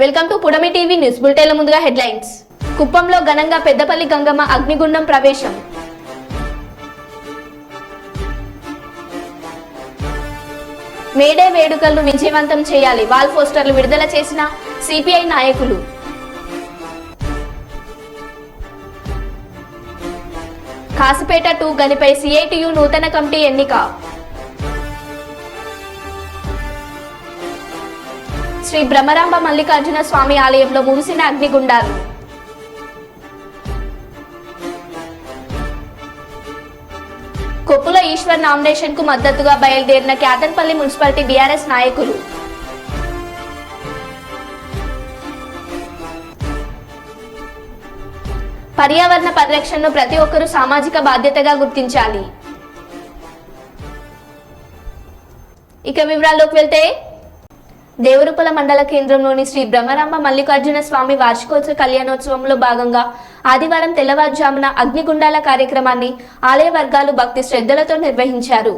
Welcome to Pudami TV news బులెటిన్ల ముందుగా headlines. కుప్పంలో ఘనంగా పెద్దపల్లి గంగమ్మ అగ్నిగుండం ప్రవేశం. మేడే వేడుకలను విజయవంతం చేయాలి వాల్ పోస్టర్లు విడుదల చేసిన సిపిఐ నాయకులు. కాసిపేట టూ గనిపై సిఐటియు నూతన కమిటీ ఎన్నిక. శ్రీ బ్రహ్మరాంబ మల్లికార్జున స్వామి ఆలయంలో ముగిసిన అగ్నిగుండాలు. కొప్పుల ఈశ్వర్ నామినేషన్కు మద్దతుగా బయలుదేరిన క్యాతన్పల్లి మున్సిపాలిటీ బీఆర్ఎస్ నాయకులు. పర్యావరణ పరిరక్షణను ప్రతి ఒక్కరూ సామాజిక బాధ్యతగా గుర్తించాలి. ఇక వివరాల్లోకి వెళ్తే దేవరూపల మండల కేంద్రంలోని శ్రీ బ్రహ్మరామ మల్లికార్జున స్వామి వార్షికోత్సవ కళ్యాణోత్సవంలో భాగంగా ఆదివారం తెల్లవారుజామున అగ్నిగుండాల కార్యక్రమాన్ని ఆలయ వర్గాలు భక్తి శ్రద్ధలతో నిర్వహించారు.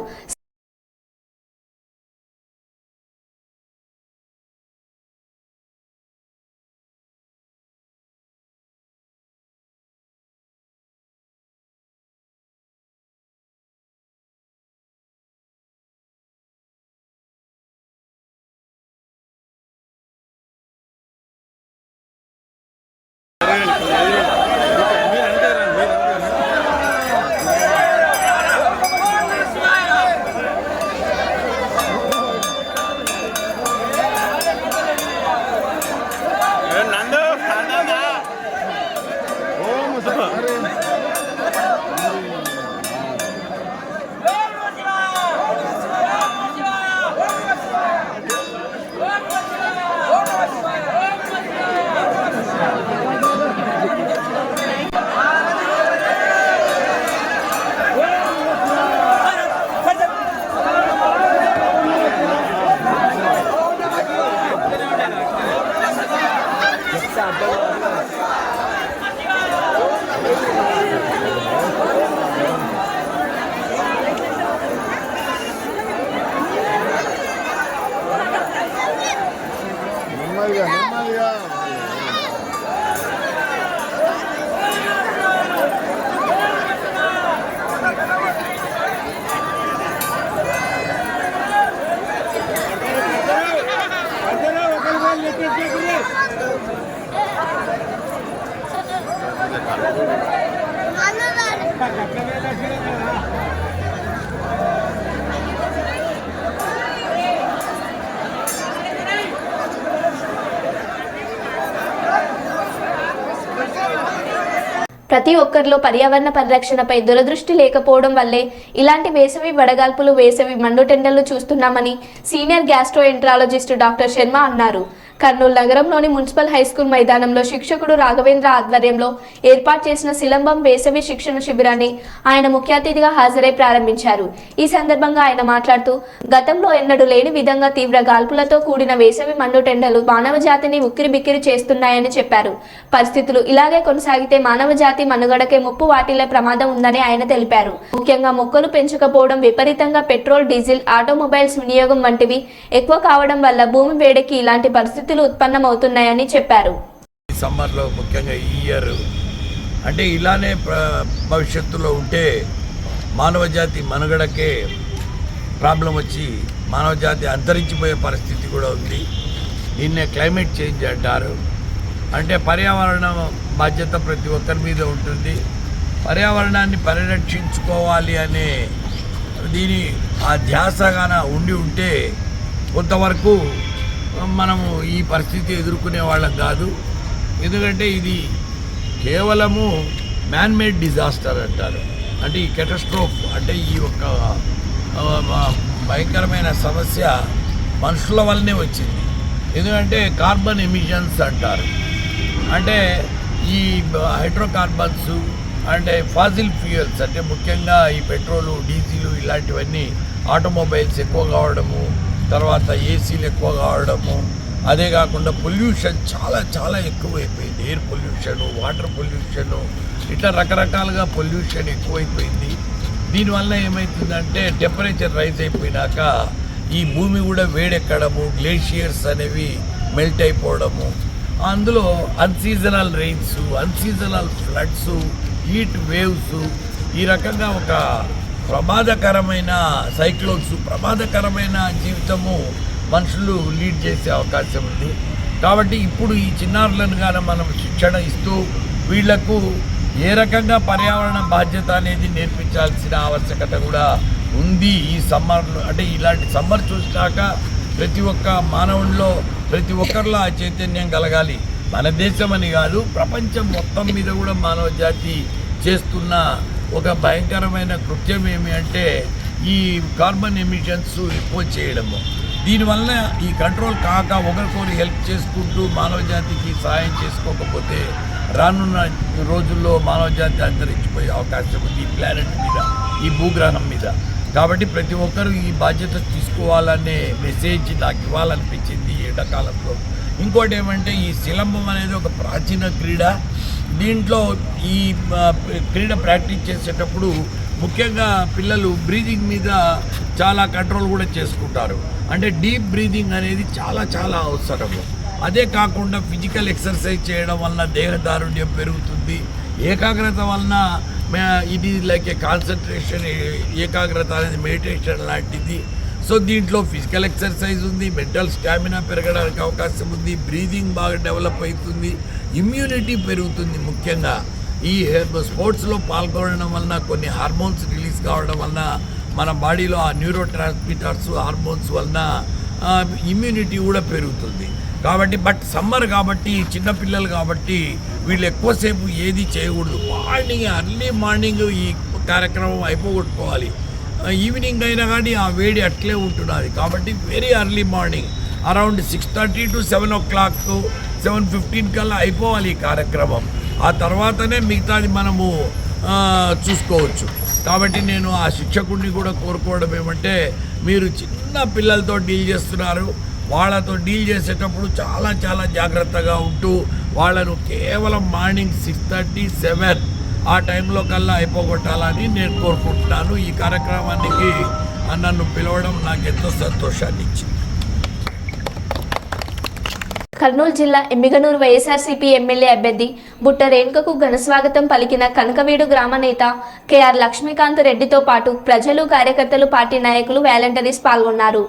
ప్రతి ఒక్కరిలో పర్యావరణ పరిరక్షణపై దురదృష్టి లేకపోవడం వల్లే ఇలాంటి వేసవి వడగాల్పులు వేసవి మండుటెండలు చూస్తున్నామని senior gastro enterologist doctor Sharma అన్నారు. కర్నూలు నగరంలోని మున్సిపల్ హైస్కూల్ మైదానంలో శిక్షకుడు రాఘవేంద్ర ఆధ్వర్యంలో ఏర్పాటు చేసిన సిలంబం వేసవి శిక్షణ శిబిరాన్ని ఆయన ముఖ్య అతిథిగా హాజరై ప్రారంభించారు. ఈ సందర్భంగా ఆయన మాట్లాడుతూ గతంలో ఎన్నడూ లేని విధంగా తీవ్ర గాల్పులతో కూడిన వేసవి మండుటెండలు మానవ జాతిని ఉక్కిరి బిక్కిరి చేస్తున్నాయని చెప్పారు. పరిస్థితులు ఇలాగే కొనసాగితే మానవ జాతి మనుగడకే ముప్పు వాటిల్లే ప్రమాదం ఉందని ఆయన తెలిపారు. ముఖ్యంగా మొక్కలు పెంచకపోవడం విపరీతంగా పెట్రోల్ డీజిల్ ఆటోమొబైల్స్ వినియోగం వంటివి ఎక్కువ కావడం వల్ల భూమి వేడికి ఇలాంటి పరిస్థితులు ఉత్పన్నమవుతున్నాయని చెప్పారు. సమ్మర్లో ముఖ్యంగా ఈ ఇయర్ అంటే ఇలానే ప్ర- భవిష్యత్తులో ఉంటే మానవ జాతి మనుగడకే ప్రాబ్లం వచ్చి మానవ జాతి అంతరించిపోయే పరిస్థితి కూడా ఉంది. దీన్నే క్లైమేట్ చేంజ్ అంటారు. అంటే పర్యావరణం బాధ్యత ప్రతి ఒక్కరి మీద ఉంటుంది. పర్యావరణాన్ని పరిరక్షించుకోవాలి అనే దీని ఆ ధ్యాసగాన ఉండి ఉంటే కొంతవరకు మనము ఈ పరిస్థితి ఎదుర్కొనే వాళ్ళం కాదు. ఎందుకంటే ఇది కేవలము మ్యాన్మేడ్ డిజాస్టర్ అంటారు. అంటే ఈ కెటస్ట్రోఫ్ అంటే ఈ యొక్క భయంకరమైన సమస్య మనుషుల వల్లనే వచ్చింది. ఎందుకంటే కార్బన్ ఎమిషన్స్ అంటారు. అంటే ఈ హైడ్రోకార్బన్స్ అంటే ఫాజిల్ ఫ్యూయల్స్ అంటే ముఖ్యంగా ఈ పెట్రోలు డీజిల్ ఇలాంటివన్నీ ఆటోమొబైల్స్ ఎక్కువ కావడము తర్వాత ఏసీలు ఎక్కువ కావడము అదే కాకుండా పొల్యూషన్ చాలా చాలా ఎక్కువైపోయింది. ఎయిర్ పొల్యూషన్ వాటర్ పొల్యూషన్ ఇట్లా రకరకాలుగా పొల్యూషన్ ఎక్కువైపోయింది. దీనివల్ల ఏమవుతుందంటే టెంపరేచర్ రైజ్ అయిపోయినాక ఈ భూమి కూడా వేడెక్కడము గ్లేషియర్స్ అనేవి మెల్ట్ అయిపోవడము. అందులో unseasonal rains unseasonal floods heat waves ఈ రకంగా ఒక ప్రమాదకరమైన సైక్లోన్స్ ప్రమాదకరమైన జీవితము మనుషులు లీడ్ చేసే అవకాశం ఉంది. కాబట్టి ఇప్పుడు ఈ చిన్నారులను కానీ మనం శిక్షణ ఇస్తూ వీళ్ళకు ఏ రకంగా పర్యావరణ బాధ్యత అనేది నేర్పించాల్సిన ఆవశ్యకత కూడా ఉంది ఈ సమ్మర్లో. అంటే ఇలాంటి సమ్మర్ చూసినాక ప్రతి ఒక్క మానవుల్లో ప్రతి ఒక్కరిలో ఆ చైతన్యం కలగాలి. మన దేశం అని కాదు ప్రపంచం మొత్తం మీద కూడా మానవ జాతి చేస్తున్న ఒక భయంకరమైన కృత్యం ఏమి అంటే ఈ కార్బన్ ఎమిషన్స్ ఎక్కువ చేయడము. దీనివల్ల ఈ కంట్రోల్ కాక ఒకరికొకరు హెల్ప్ చేసుకుంటూ మానవ జాతికి సహాయం చేసుకోకపోతే రానున్న రోజుల్లో మానవ జాతి అంతరించిపోయే అవకాశం ఉంది ఈ ప్లానెట్ మీద ఈ భూగ్రహం మీద. కాబట్టి ప్రతి ఒక్కరూ ఈ బాధ్యత తీసుకోవాలనే మెసేజ్ నాకు ఇవ్వాలనిపించింది ఈ ఎండాకాలంలో. ఇంకోటి ఏమంటే ఈ శిలంబం అనేది ఒక ప్రాచీన క్రీడ. దీంట్లో ఈ క్రీడ ప్రాక్టీస్ చేసేటప్పుడు ముఖ్యంగా పిల్లలు బ్రీదింగ్ మీద చాలా కంట్రోల్ కూడా చేసుకుంటారు. అంటే డీప్ బ్రీదింగ్ అనేది చాలా చాలా అవసరము అదే కాకుండా ఫిజికల్ ఎక్సర్సైజ్ చేయడం వలన దేహదారుణ్యం పెరుగుతుంది. ఏకాగ్రత వలన ఇది లైక్ ఏ కాన్సన్ట్రేషన్ ఏకాగ్రత అనేది మెడిటేషన్ లాంటిది. సో దీంట్లో ఫిజికల్ ఎక్సర్సైజ్ ఉంది మెంటల్ స్టామినా పెరగడానికి అవకాశం ఉంది బ్రీదింగ్ బాగా డెవలప్ అవుతుంది ఇమ్యూనిటీ పెరుగుతుంది ముఖ్యంగా. ఈ స్పోర్ట్స్లో పాల్గొనడం వలన కొన్ని హార్మోన్స్ రిలీజ్ కావడం వలన మన బాడీలో ఆ న్యూరో ట్రాన్స్మిటర్స్ హార్మోన్స్ వలన ఇమ్యూనిటీ కూడా పెరుగుతుంది. కాబట్టి బట్ సమ్మర్ కాబట్టి చిన్నపిల్లలు కాబట్టి వీళ్ళు ఎక్కువసేపు ఏది చేయకూడదు. మార్నింగ్ అర్లీ మార్నింగ్ ఈ కార్యక్రమం అయిపోగొట్టుకోవాలి. ఈవినింగ్ అయినా కానీ ఆ వేడి అట్లే ఉంటున్నది. కాబట్టి very early morning around six thirty to seven o'clock seven fifteen కల్లా అయిపోవాలి ఈ కార్యక్రమం. ఆ తర్వాతనే మిగతాది మనము చూసుకోవచ్చు. కాబట్టి నేను ఆ శిక్షకుడిని కూడా కోరుకోవడం ఏమంటే మీరు చిన్న పిల్లలతో డీల్ చేస్తున్నారు. వాళ్ళతో డీల్ చేసేటప్పుడు చాలా చాలా జాగ్రత్తగా ఉంటూ వాళ్ళను కేవలం మార్నింగ్ సిక్స్ థర్టీ సెవెన్ ఆ టైంలో కల్లా అయిపోగొట్టాలని నేను కోరుకుంటున్నాను. ఈ కార్యక్రమానికి నన్ను పిలవడం నాకు ఎంతో సంతోషాన్ని ఇచ్చింది కర్నూలు జిల్లా ఎమ్మిగనూరు వైఎస్ఆర్సీపీ ఎమ్మెల్యే అభ్యర్థి బుట్ట రేణుకకు ఘనస్వాగతం పలికిన కనకవీడు గ్రామ నేత కెఆర్ లక్ష్మీకాంత్ రెడ్డితో పాటు ప్రజలు కార్యకర్తలు పార్టీ నాయకులు వాలంటీర్స్ పాల్గొన్నారు.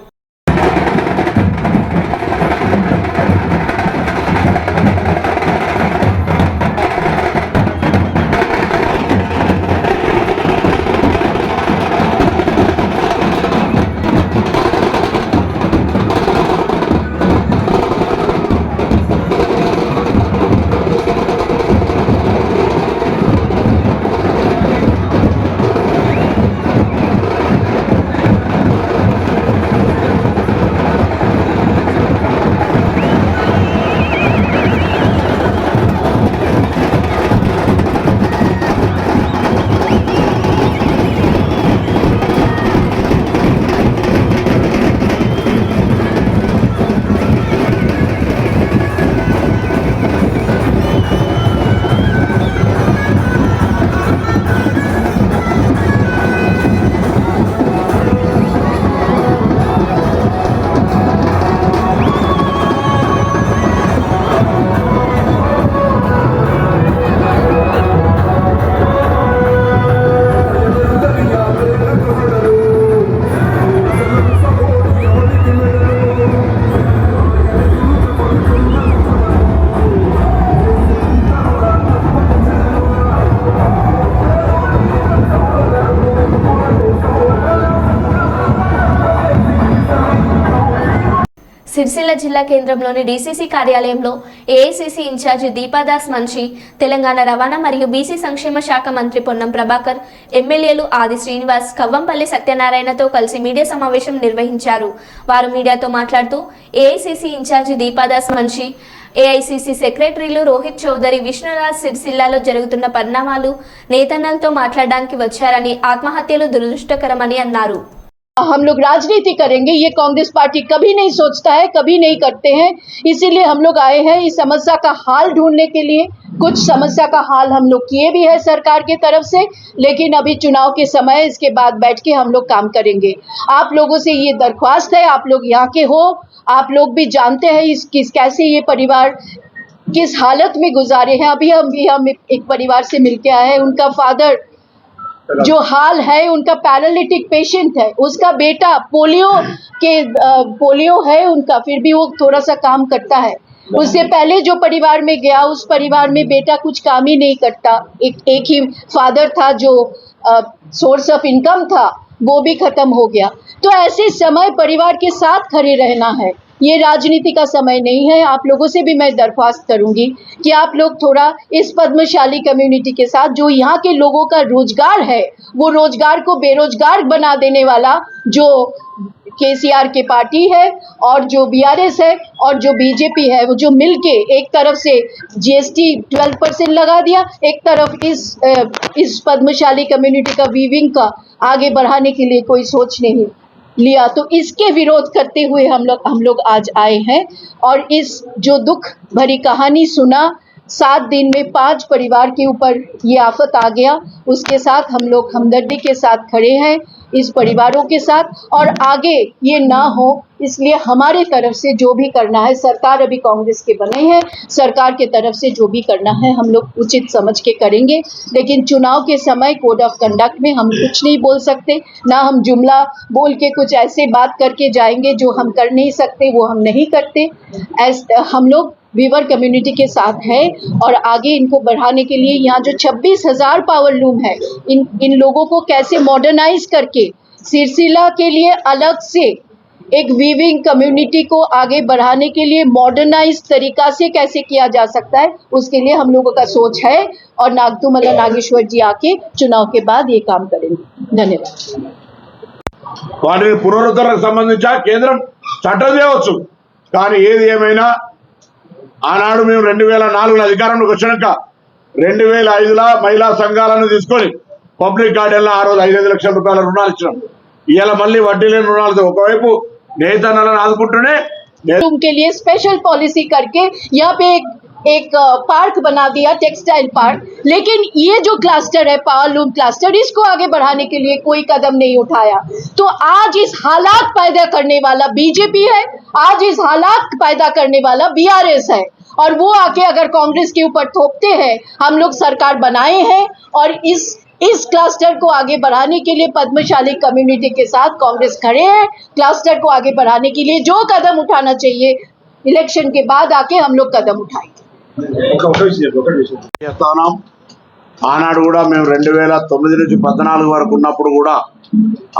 సిరిసిల్ల జిల్లా కేంద్రంలోని డీసీసీ కార్యాలయంలో ఏఐసీసీ ఇన్ఛార్జి దీపాదాస్ మంచి తెలంగాణ రవాణా మరియు బీసీ సంక్షేమ శాఖ మంత్రి పొన్నం ప్రభాకర్ ఎమ్మెల్యేలు ఆది శ్రీనివాస్ కవ్వంపల్లి సత్యనారాయణతో కలిసి మీడియా సమావేశం నిర్వహించారు. వారు మీడియాతో మాట్లాడుతూ ఏఐసీసీ ఇన్ఛార్జి దీపాదాస్ మంచి ఏఐసీసీ సెక్రటరీలు రోహిత్ చౌదరి విష్ణురాజ్ సిరిసిల్లాలో జరుగుతున్న పరిణామాలు నేతన్నలతో మాట్లాడడానికి వచ్చారని ఆత్మహత్యలు దురదృష్టకరమని అన్నారు. हम लोग राजनीति करेंगे, ये कांग्रेस पार्टी कभी नहीं सोचता है, कभी नहीं करते हैं। इसीलिए हम लोग आए हैं इस समस्या का हाल ढूँढने के लिए। कुछ समस्या का हाल हम लोग किए भी है सरकार के तरफ़ से, लेकिन अभी चुनाव के समय इसके बाद बैठ के हम लोग काम करेंगे। आप लोगों से ये दरख्वास्त है, आप लोग यहाँ के हो, आप लोग भी जानते हैं इस, किस, कैसे ये परिवार, किस हालत में गुजारे हैं। अभी हम भी, हम एक परिवार से मिलके आए हैं, उनका फादर जो हाल है, उनका पैरालिटिक पेशेंट है। उसका बेटा पोलियो के पोलियो है उनका, फिर भी वो थोड़ा सा काम करता है। उससे पहले जो परिवार में गया, उस परिवार में बेटा कुछ काम ही नहीं करता। एक एक ही फादर था जो सोर्स ऑफ़ इनकम था, वो भी खत्म हो गया। तो ऐसे समय परिवार के साथ खड़े रहना है। ये राजनीति का समय नहीं है। आप लोगों से भी मैं दरख्वास्त करूँगी कि आप लोग थोड़ा इस पद्मशाली कम्युनिटी के साथ, जो यहाँ के लोगों का रोज़गार है, वो रोज़गार को बेरोजगार बना देने वाला जो केसीआर के पार्टी है और जो बीआरएस है और जो बीजेपी है, वो जो मिलके एक तरफ़ से जीएसटी 12 परसेंट लगा दिया, एक तरफ़ इस इस पद्मशाली कम्युनिटी का वीविंग का आगे बढ़ाने के लिए कोई सोच नहीं। लिया। तो इसके विरोध करते हुए हम लोग हम लोग आज आए हैं और इस जो दुख भरी कहानी सुना, सात दिन में पाँच परिवार के ऊपर ये आफत आ गया। उसके साथ हम लोग हमदर्दी के साथ खड़े हैं इस परिवारों के साथ और आगे ये ना हो, इसलिए हमारे तरफ़ से जो भी करना है, सरकार अभी कांग्रेस के बने हैं, सरकार के तरफ़ से जो भी करना है हम लोग उचित समझ के करेंगे, लेकिन चुनाव के समय कोड ऑफ़ कंडक्ट में हम कुछ नहीं बोल सकते, ना हम जुमला बोल के कुछ ऐसे बात करके जाएँगे जो हम कर नहीं सकते, वो हम नहीं करते। ऐस, हम लोग वीवर कम्युनिटी के साथ है और आगे इनको बढ़ाने के लिए यहाँ जो छब्बीस हज़ार पावर लूम है, इन इन लोगों को कैसे मॉडर्नाइज करके सिरसिला के लिए अलग से एक वीविंग कम्युनिटी को आगे बढ़ाने के लिए मॉडर्नाइज तरीका से कैसे किया जा सकता है उसके लिए हम लोगों का सोच है और नागतुमल्ला नागेश्वर जी आके चुनाव के बाद ये काम करेंगे धन्यवाद వాటిని పునరుద్ధరణకు సంబంధించి కేంద్రం చట్టం చేయవచ్చు కానీ ఏది ఏమైనా ఆనాడు మేము రెండు వేల నాలుగులో అధికారంలోకి వచ్చినాక రెండు వేల ఐదులో మహిళా సంఘాలను తీసుకొని పబ్లిక్ గార్డెన్లో ఆ రోజు ఐదైదు లక్షల రూపాయల రుణాలు ఇచ్చినాం ఇవాళ మళ్ళీ వడ్డీ లేని రుణాలతో ఒకవైపు నేతన్నలను ఆదుకుంటూనే నే- उनके लिए स्पेशल पॉलिसी करके यहाँ पे एक एक अ, पार्क बना दिया टेक्सटाइल पार्क लेकिन ये जो क्लस्टर है पावर लूम क्लस्टर इसको आगे बढ़ाने के लिए कोई कदम नहीं उठाया तो आज इस हालात पैदा करने वाला बीजेपी है आज इस हालात पैदा करने वाला बीआरएस है और वो आके अगर कांग्रेस के ऊपर थोपते हैं हम लोग सरकार बनाए हैं और इस इस क्लस्टर को आगे बढ़ाने के लिए पद्मशाली कम्युनिटी के साथ कांग्रेस खड़े हैं क्लस्टर को आगे बढ़ाने के लिए जो कदम उठाना चाहिए इलेक्शन के बाद आके हम लोग कदम उठाएंगे చేస్తా ఉన్నాం ఆనాడు కూడా మేము రెండు వేల తొమ్మిది నుంచి పద్నాలుగు వరకు ఉన్నప్పుడు కూడా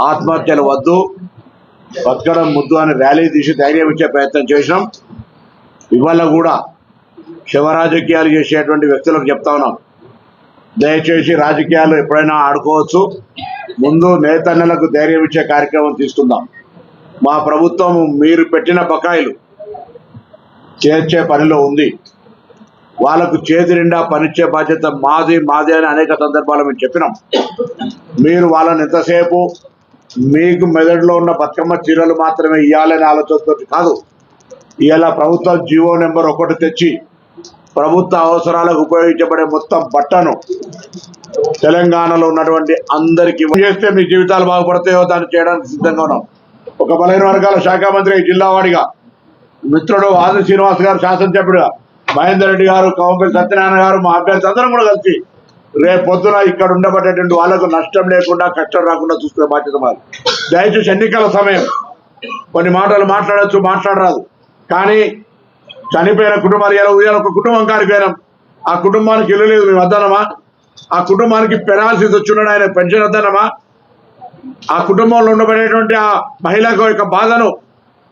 ఆత్మహత్యలు వద్దు బతకడం ముద్దు అని ర్యాలీ తీసి ధైర్యం ఇచ్చే ప్రయత్నం చేసినాం ఇవాళ కూడా శివ రాజకీయాలు చేసేటువంటి వ్యక్తులకు చెప్తా ఉన్నాం దయచేసి రాజకీయాలు ఎప్పుడైనా ఆడుకోవచ్చు. ముందు నేతన్నలకు ధైర్యం ఇచ్చే కార్యక్రమం తీసుకుందాం. మా ప్రభుత్వం మీరు పెట్టిన బకాయిలు చేర్చే పనిలో ఉంది. వాళ్ళకు చేతి నిండా పనిచ్చే బాధ్యత మాది మాది అని అనేక సందర్భాలు మేము చెప్పినాం. మీరు వాళ్ళని ఎంతసేపు మీకు మెదడులో ఉన్న బతుకమ్మ చీరలు మాత్రమే ఇవ్వాలనే ఆలోచనతో కాదు. ఇవాళ ప్రభుత్వం జీవో నెంబర్ ఒకటి తెచ్చి ప్రభుత్వ అవసరాలకు ఉపయోగించబడే మొత్తం బట్టను తెలంగాణలో ఉన్నటువంటి అందరికీ చేస్తే మీ జీవితాలు బాగుపడతాయో దాన్ని చేయడానికి సిద్ధంగా ఉన్నాం. ఒక బలహీన వర్గాల శాఖ మంత్రి జిల్లా వాడిగా మిత్రుడు ఆది శ్రీనివాస్ గారు శాసనసభ్యుడుగా మహేందర్ రెడ్డి గారు కవంపల్లి సత్యనారాయణ గారు మా అభ్యర్థి అందరం కూడా కలిసి రేపు పొద్దున ఇక్కడ ఉండబడేటువంటి వాళ్ళకు నష్టం లేకుండా కష్టం రాకుండా చూసుకునే బాధ్యత మాది. దయచేసి ఎన్నికల సమయం కొన్ని మాటలు మాట్లాడచ్చు మాట్లాడరాదు. కానీ చనిపోయిన కుటుంబాలు ఎలా ఉదయం ఒక కుటుంబం కారిపోయినాం ఆ కుటుంబానికి ఇల్లు లేదు మేము వద్దనమా ఆ కుటుంబానికి పెనాల్సిస్ వచ్చున్నాడు ఆయన పెన్షన్ వద్దనమా ఆ కుటుంబంలో ఉండబడేటువంటి ఆ మహిళకు యొక్క బాధను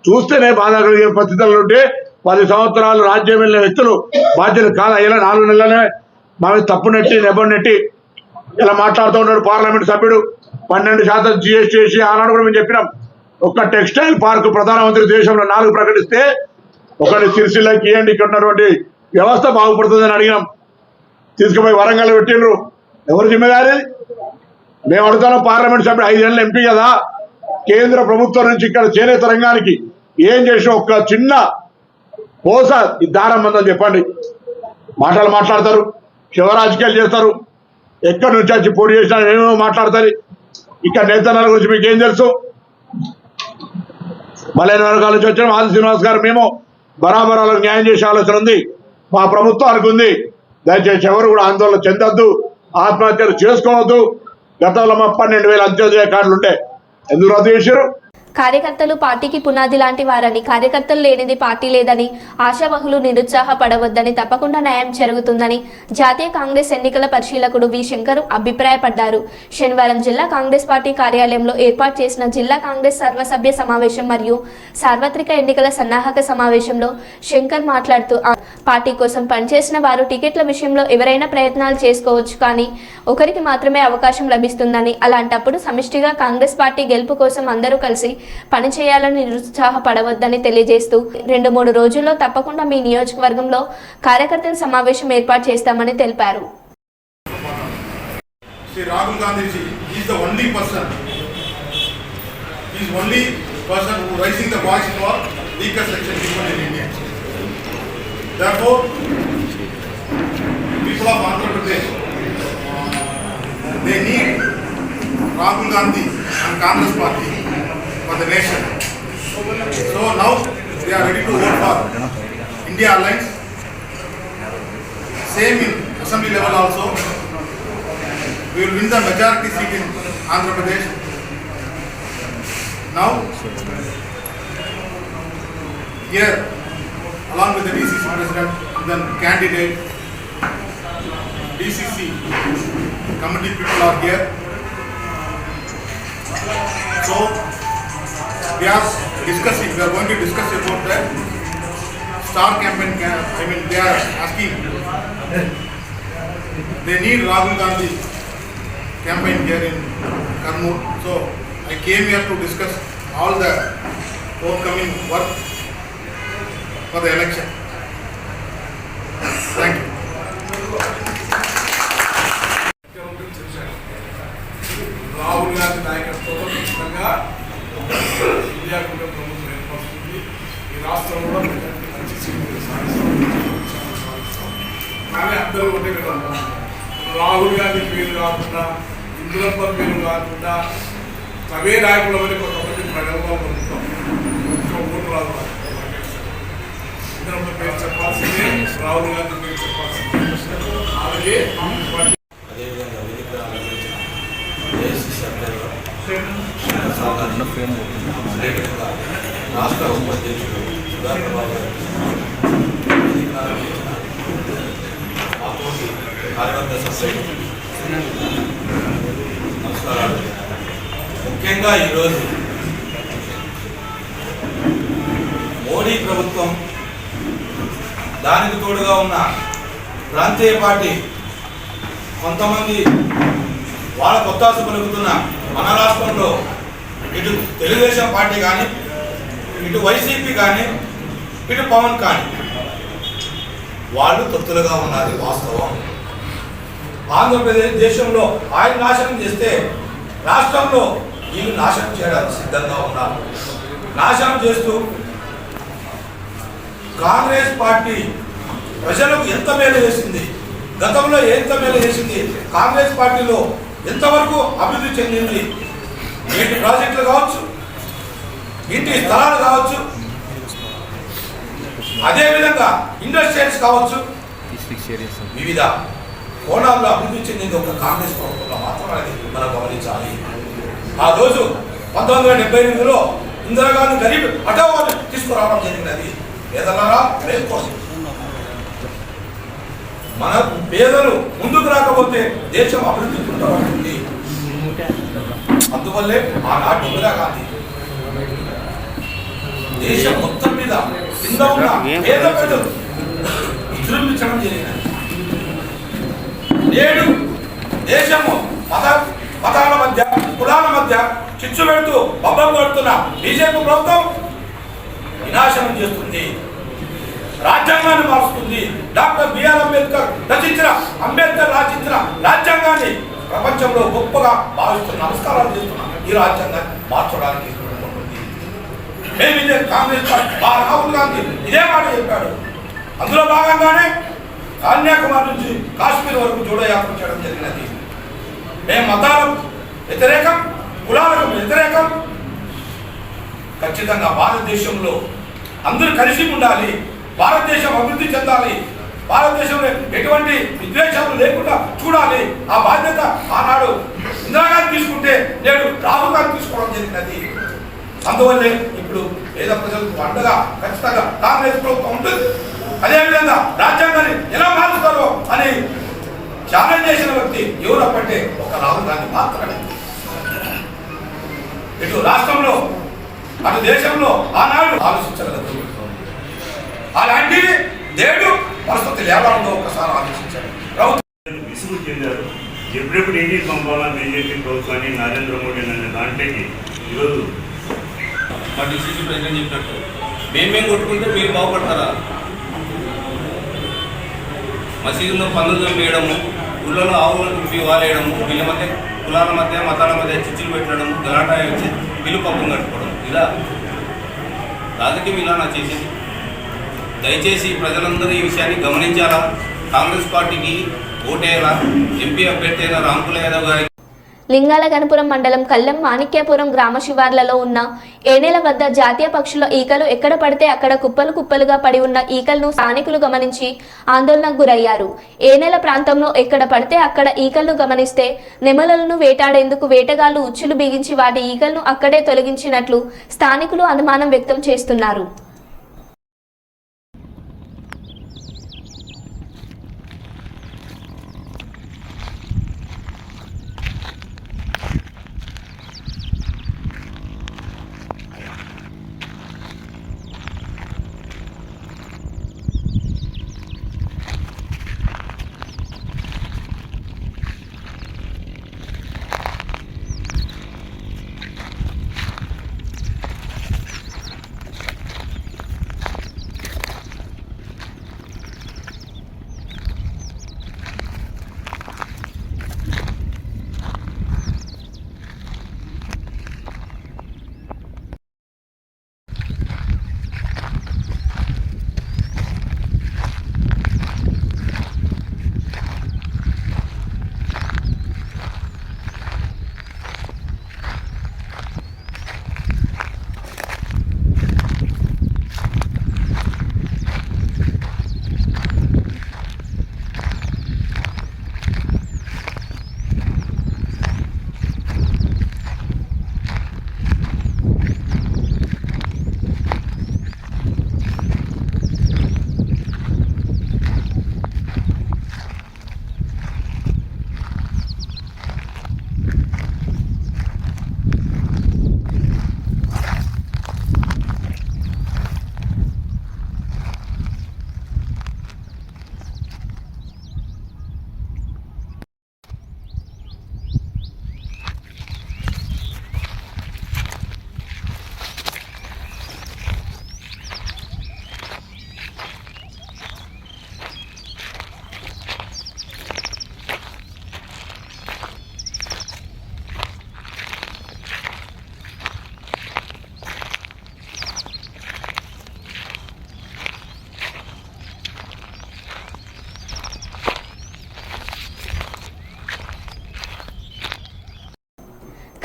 చూస్తేనే బాధ కలిగే పరిస్థితులు ఉంటే పది సంవత్సరాలు రాజ్యం వెళ్ళిన వ్యక్తులు బాధ్యులు కాదు ఇలా నాలుగు నెలలనే మా మీద తప్పు నెట్టి నెబ్బ నెట్టి ఇలా మాట్లాడుతూ ఉన్నాడు పార్లమెంట్ సభ్యుడు. పన్నెండు శాతం జిఎస్టీ చేసి ఆనాడు కూడా మేము చెప్పినాం. ఒక్క టెక్స్టైల్ పార్క్ ప్రధానమంత్రి దేశంలో నాలుగు ప్రకటిస్తే ఒకటి సిరిసిల్లకి ఇవ్వండి ఇక్కడ ఉన్నటువంటి వ్యవస్థ బాగుపడుతుందని అడిగినాం. తీసుకుపోయి వరంగల్ పెట్టిండ్రు ఎవరు జిమ్మేదారి మేము అడుగుతున్నాం పార్లమెంట్ సభ్యుడు ఐదేళ్ళు ఎంపీ కదా. కేంద్ర ప్రభుత్వం నుంచి ఇక్కడ చేనేత రంగానికి ఏం చేసిన ఒక చిన్న పోస ఈ దారం మందని చెప్పండి. మాటలు మాట్లాడతారు శివరాజకీయాలు చేస్తారు. ఎక్కడి నుంచి వచ్చి పోటీ చేసినా ఏమేమో మాట్లాడతారు ఇక్కడ నేతనాల గురించి మీకు ఏం తెలుసు? మలైన వర్గాల నుంచి వచ్చిన ఆది శ్రీనివాస్ గారు మేము. బరాబరాలకు న్యాయం చేసే ఆలోచన ఉంది. మా ప్రభుత్వానికి ఉంది. దయచేసి ఎవరు కూడా ఆందోళన చెందొద్దు. ఆత్మహత్యలు చేసుకోవద్దు. గతంలో మా పన్నెండు వేల అంత్యోదయ కార్డులు ఉంటే ఎందుకు రద్దు చేశారు? కార్యకర్తలు పార్టీకి పునాది లాంటి వారని కార్యకర్తలు లేనిది పార్టీ లేదని ఆశావహులు నిరుత్సాహపడవద్దని తప్పకుండా న్యాయం జరుగుతుందని జాతీయ కాంగ్రెస్ ఎన్నికల పరిశీలకుడు వి. శంకర్ అభిప్రాయపడ్డారు. శనివారం జిల్లా కాంగ్రెస్ పార్టీ కార్యాలయంలో ఏర్పాటు చేసిన జిల్లా కాంగ్రెస్ సర్వసభ్య సమావేశం మరియు సార్వత్రిక ఎన్నికల సన్నాహక సమావేశంలో శంకర్ మాట్లాడుతూ పార్టీ కోసం పనిచేసిన వారు టికెట్ల విషయంలో ఎవరైనా ప్రయత్నాలు చేసుకోవచ్చు కానీ ఒకరికి మాత్రమే అవకాశం లభిస్తుందని అలాంటప్పుడు సమిష్టిగా కాంగ్రెస్ పార్టీ గెలుపు కోసం అందరూ కలిసి పని చేయాలని నిరుత్సాహపడవద్దని తెలియజేస్తూ రెండు మూడు రోజుల్లో తప్పకుండా మీ నియోజకవర్గంలో కార్యకర్తల సమావేశం ఏర్పాటు చేస్తామని తెలిపారు They need Rahul Gandhi and Congress Party. For the nation. So now we are ready to vote for India Alliance. Same in assembly level also. we will win the majority seat in Andhra Pradesh. Now, here, along with the DCC president, the candidate, DCC committee people are here. So, are discussing, we are going to discuss about the star campaign, I mean, they are asking, they need Rahul Gandhi campaign here in Karnool. So I came here to discuss all the forthcoming work for the election. India కూడా ప్రభుత్వం ఏర్పడుతుంది. ఈ రాష్ట్రంలో మంచి సీట్లు సాధిస్తాం కానీ అందరూ ఒకటే కదా రాహుల్ గాంధీ పేరు కాకుండా ఇంద్రప్ప పేరు కాకుండా అవే నాయకుల వల్ల కొంతమంది ప్రజల్లో పొందుతాం కొంచెం ఓటు రాదు పేరు చెప్పాల్సిందే రాహుల్ గాంధీ పేరు చెప్పాల్సిందే. అలాగే కాంగ్రెస్ పార్టీ అదేవిధంగా వేదిక అలంకరించిన ఏఐసిసి అభ్యర్థులు సాధారణ అదేవిధంగా రాష్ట్ర ఉపాధ్యక్షుడు కార్యవర్గ సభ్యులు నమస్కారాలు. ముఖ్యంగా ఈరోజు మోడీ ప్రభుత్వం దానికి తోడుగా ఉన్న ప్రాంతీయ పార్టీ కొంతమంది వాళ్ళ కొత్తాస పలుకుతున్న మన రాష్ట్రంలో ఇటు తెలుగుదేశం పార్టీ కానీ ఇటు వైసీపీ కానీ ఇటు పవన్ కానీ వాళ్ళు తొత్తులుగా ఉన్నది వాస్తవం. ఆంధ్రప్రదేశ్ దేశంలో ఆయన నాశనం చేస్తే రాష్ట్రంలో వీళ్ళు నాశనం చేయడానికి సిద్ధంగా ఉన్నారు. నాశనం చేస్తూ కాంగ్రెస్ పార్టీ ప్రజలకు ఎంత మేలు చేసింది? గతంలో ఎంత మేలు చేసింది? కాంగ్రెస్ పార్టీలో ఎంతవరకు అభివృద్ధి చెందింది? ఇంటి ప్రాజెక్టులు కావచ్చు ఇంటి స్థలాలు కావచ్చు అదేవిధంగా ఇండస్ట్రియల్స్ కావచ్చు వివిధ కోణాల్లో అభివృద్ధి చెందింది ఒక కాంగ్రెస్ ప్రభుత్వంలో మాత్రమే మనం గమనించాలి. ఆ రోజు పంతొమ్మిది వందల డెబ్బై ఎనిమిదిలో ఇందిరాగాంధీ గరీబ్ హఠావాన్ని తీసుకురావడం జరిగినది. పేదలారా రేపు కోసం. మన పేదలు ముందుకు రాకపోతే దేశం అభివృద్ధి కుంటపడుతుంది అందువల్లే ఆనాటి ఇందిరాగాంధీ దేశం మొత్తం మీద కింద ఉన్న పేద ప్రజలు విజృంభించడం జరిగినది నేడు దేశము మత మతాల మధ్య కులాల మధ్య చిచ్చు పెడుతూ బొబ్బం కొడుతున్న బీజేపీ ప్రభుత్వం వినాశనం చేస్తుంది. రాజ్యాంగాన్ని మారుస్తుంది. డాక్టర్ బిఆర్ అంబేద్కర్ రచించిన అంబేద్కర్ రచించిన రాజ్యాంగాన్ని ప్రపంచంలో గొప్పగా భావిస్తున్న నమస్కారాలు చేస్తున్నాం ఈ రాజ్యాంగాన్ని మార్చడానికి మేము ఇదే కాంగ్రెస్ పార్టీ. రాహుల్ గాంధీ ఇదే మాట చెప్పాడు. అందులో భాగంగానే కన్యాకుమారి నుంచి కాశ్మీర్ వరకు జోడో చేయడం జరిగినది. మేము మతాలకు వ్యతిరేకం కులాలకు వ్యతిరేకం. ఖచ్చితంగా భారతదేశంలో అందరూ కలిసి ఉండాలి భారతదేశం అభివృద్ధి చెందాలి భారతదేశంలో ఎటువంటి విద్వేషాలు లేకుండా చూడాలి. ఆ బాధ్యత ఆనాడు ఇందిరాగాంధీ తీసుకుంటే నేడు రాహుల్ గాంధీ తీసుకోవడం జరిగినది. అందువల్లే ఇప్పుడు పేద ప్రజలకు అండగా ఖచ్చితంగా కాంగ్రెస్ ప్రభుత్వం ఉంటుంది. అదేవిధంగా రాజ్యాంగాన్ని ఎలా మారుస్తారో అని ఛాలెంజ్ చేసిన వ్యక్తి ఎవరప్పంటే ఒక రాహుల్ గాంధీ మాత్రమే. ఇటు రాష్ట్రంలో అటు దేశంలో ఆనాడు ఆలోచించగలదు అలాంటివి నేడు పరిస్థితి ఎలా ఉందో ఒకసారి ఆలోచించాడు. ప్రభుత్వం విసుగు చెందారు. ఎప్పుడెప్పుడు ఏంటి పంపాలని బీజేపీ ప్రభుత్వాన్ని నరేంద్ర మోడీ అనే దాంట్లోకి ఈరోజు మా డిసిసి ప్రెసిడెంట్ చెప్పినట్టు. మేమేం కొట్టుకుంటే మీరు బాగుపడతారా? మసీదులో పనులు చంపేయడము ఊళ్ళలో ఆవులను వాలేయడము వీళ్ళ మధ్య కులాల మధ్య మతాల మధ్య చిచ్చులు పెట్టడము గలాటా వచ్చి బిల్లు పప్పులు కట్టుకోవడం. ఇలా రాజకీయం ఇలా నా చేసింది. దయచేసి ప్రజలందరూ ఈ విషయాన్ని గమనించాలా? కాంగ్రెస్ పార్టీకి ఓటేయాలా? ఎంపీ అభ్యర్థి అయిన రాంకుల యాదవ్ గారి లింగాల గణపురం మండలం కళ్ళెం మాణిక్యపురం గ్రామ శివార్లలో ఉన్న ఏనేల వద్ద జాతీయ పక్షుల ఈకలు ఎక్కడ పడితే అక్కడ కుప్పలు కుప్పలుగా పడి ఉన్న ఈకలను స్థానికులు గమనించి ఆందోళనకు గురయ్యారు. ఏనేల ప్రాంతంలో ఎక్కడ పడితే అక్కడ ఈకలను గమనిస్తే నెమలలను వేటాడేందుకు వేటగాళ్ళు ఉచ్చులు బిగించి వాటి ఈకలను అక్కడే తొలగించినట్లు స్థానికులు అనుమానం వ్యక్తం చేస్తున్నారు.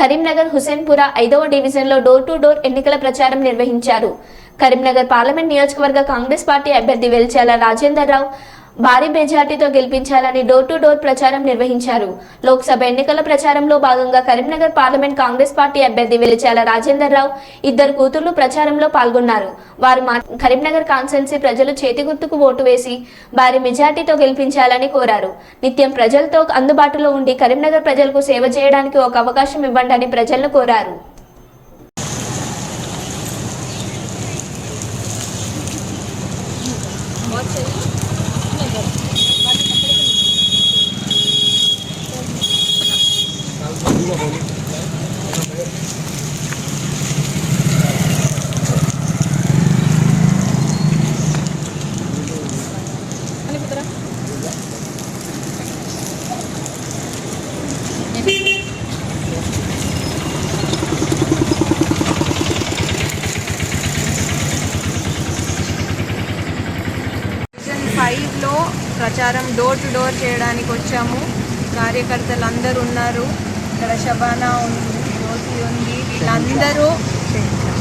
కరీంనగర్ హుసేన్పుర ఐదవ డివిజన్లో డోర్ టు డోర్ ఎన్నికల ప్రచారం నిర్వహించారు. కరీంనగర్ పార్లమెంట్ నియోజకవర్గ కాంగ్రెస్ పార్టీ అభ్యర్థి వెల్చాల రాజేందర్ రావు భారీ మెజార్టీతో గెలిపించాలని డోర్ టు డోర్ ప్రచారం నిర్వహించారు. లోక్సభ ఎన్నికల ప్రచారంలో భాగంగా కరీంనగర్ పార్లమెంట్ కాంగ్రెస్ పార్టీ అభ్యర్థి వెలిచాల రాజేందర్ రావు ఇద్దరు కూతుర్లు ప్రచారంలో పాల్గొన్నారు. వారు మా కరీంనగర్ కాన్స్టెన్సీ ప్రజలు చేతిగుర్తుకు ఓటు వేసి భారీ మెజార్టీతో గెలిపించాలని కోరారు. నిత్యం ప్రజలతో అందుబాటులో ఉండి కరీంనగర్ ప్రజలకు సేవ చేయడానికి ఒక అవకాశం ఇవ్వండి అని ప్రజలను కోరారు డివిజన్ ఫైవ్లో ప్రచారం డోర్ టు డోర్ చేయడానికి వచ్చాము. కార్యకర్తలు అందరూ ఉన్నారు. ఇక్కడ శబానా ఉంది జ్యోతి ఉంది వీళ్ళందరూ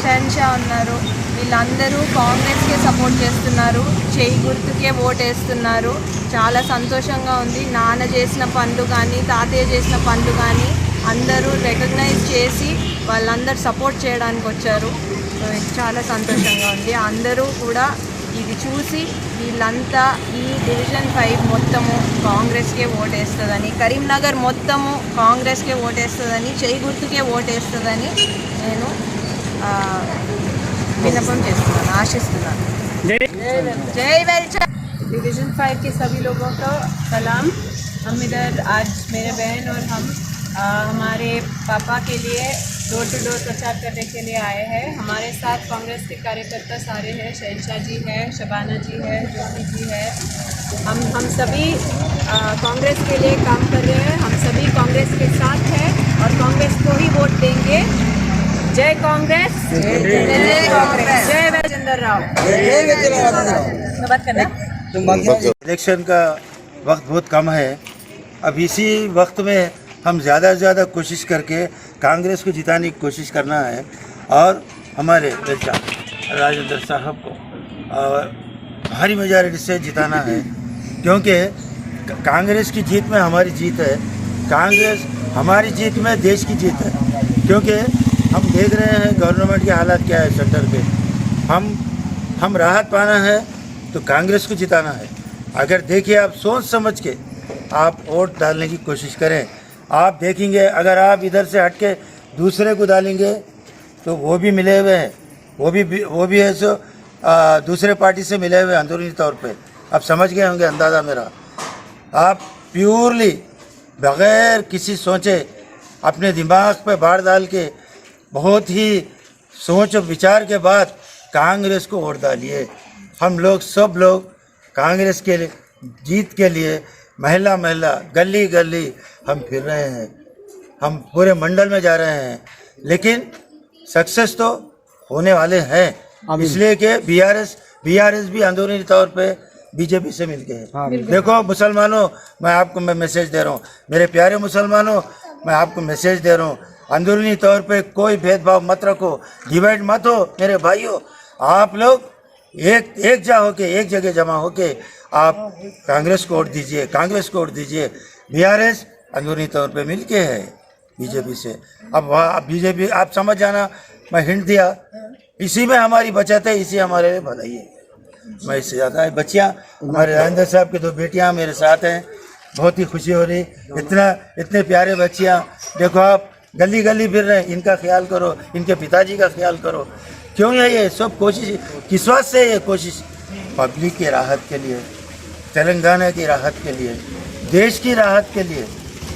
షన్షా ఉన్నారు. వీళ్ళందరూ కాంగ్రెస్కే సపోర్ట్ చేస్తున్నారు. చేయి గుర్తుకే ఓటేస్తున్నారు. చాలా సంతోషంగా ఉంది. నాన్న చేసిన పనులు కానీ తాతయ్య చేసిన పనులు కానీ అందరూ రికగ్నైజ్ చేసి వాళ్ళందరూ సపోర్ట్ చేయడానికి వచ్చారు చాలా సంతోషంగా ఉంది. అందరూ కూడా ఇది చూసి వీళ్ళంతా ఈ డివిజన్ ఫైవ్ మొత్తము కాంగ్రెస్కే ఓటేస్తుందని కరీంనగర్ మొత్తము కాంగ్రెస్కే ఓటేస్తుందని చేయి గుర్తుకే ఓటేస్తుందని నేను ఆ, విన్నపం చేస్తున్నాను ఆశిస్తున్నాను జై వెల్చర్ डिवीज़न फाइव के सभी लोगों को सलाम हम इधर आज मेरे बहन और हम आ, हमारे पापा के लिए डोर टू डोर प्रचार करने के लिए आए हैं। हमारे साथ कांग्रेस के कार्यकर्ता सारे हैं शहनशाह जी हैं शबाना जी है ज्योति जी है। हम हम सभी कांग्रेस के लिए काम कर रहे हैं। हम सभी कांग्रेस के साथ हैं और कांग्रेस को ही वोट देंगे। जय कांग्रेस। जय कांग्रेस। जय वैजेंद्र राव। बात करना। इलेक्शन का वक्त बहुत कम है। अब इसी वक्त में हम ज़्यादा से ज़्यादा कोशिश करके कांग्रेस को जिताने की कोशिश करना है और हमारे बेटा राजेंद्र साहब को और भारी मेजॉरिटी से जिताना है, क्योंकि कांग्रेस की जीत में हमारी जीत है, कांग्रेस हमारी जीत में देश की जीत है, क्योंकि हम देख रहे हैं गवर्नमेंट के हालात क्या है सेंटर पे। हम हम राहत पाना है तो कांग्रेस को जिताना है। अगर देखिए आप सोच समझ के आप वोट डालने की कोशिश करें आप देखेंगे, अगर आप इधर से हट के दूसरे को डालेंगे तो वो भी मिले हुए हैं। वो भी वो भी है सो दूसरे पार्टी से मिले हुए अंदरूनी तौर पे। आप समझ गए होंगे अंदाज़ा मेरा। आप प्योरली, बगैर किसी सोचे, अपने दिमाग पे बाढ़ डाल के, बहुत ही सोच और विचार के बाद कांग्रेस को वोट डालिए। हम लोग, सब लोग कांग्रेस के लिए, जीत के लिए महिला महिला गली गली हम फिर रहे हैं। हम पूरे मंडल में जा रहे हैं। लेकिन सक्सेस तो होने वाले हैं। इसलिए कि बीआरएस बीआरएस भी अंदरूनी तौर पे बीजेपी से मिलके है। देखो मुसलमानों मैं आपको मैं मैसेज दे रहा हूँ। मेरे प्यारे मुसलमानों मैं आपको मैसेज दे रहा हूँ। अंदरूनी तौर पे कोई भेदभाव मत रखो। डिवाइड मत हो मेरे भाइयों। आप लोग एक एक जा होके एक जगह जमा होके आप कांग्रेस को वोट दीजिए कांग्रेस को वोट दीजिए। बीआरएस अंदरूनी तौर पे मिलके है बीजेपी से। अब वहाँ बीजेपी, आप समझ जाना, मैं हिंट दिया। इसी में हमारी बचत है, इसी हमारे लिए भलाई है। मैं इससे ज़्यादा बच्चियाँ, हमारे राजेंद्र साहब की दो बेटियाँ मेरे साथ हैं। बहुत ही खुशी हो रही। इतना, इतने प्यारे बच्चियाँ। देखो आप, गली गली फिर रहे इनका ख्याल करो, इनके पिताजी का ख्याल करो। क्यों है ये? सब कोशिश, किस से ये कोशिश? पब्लिक की राहत के लिए, तेलंगाना की राहत के लिए, देश की राहत के लिए।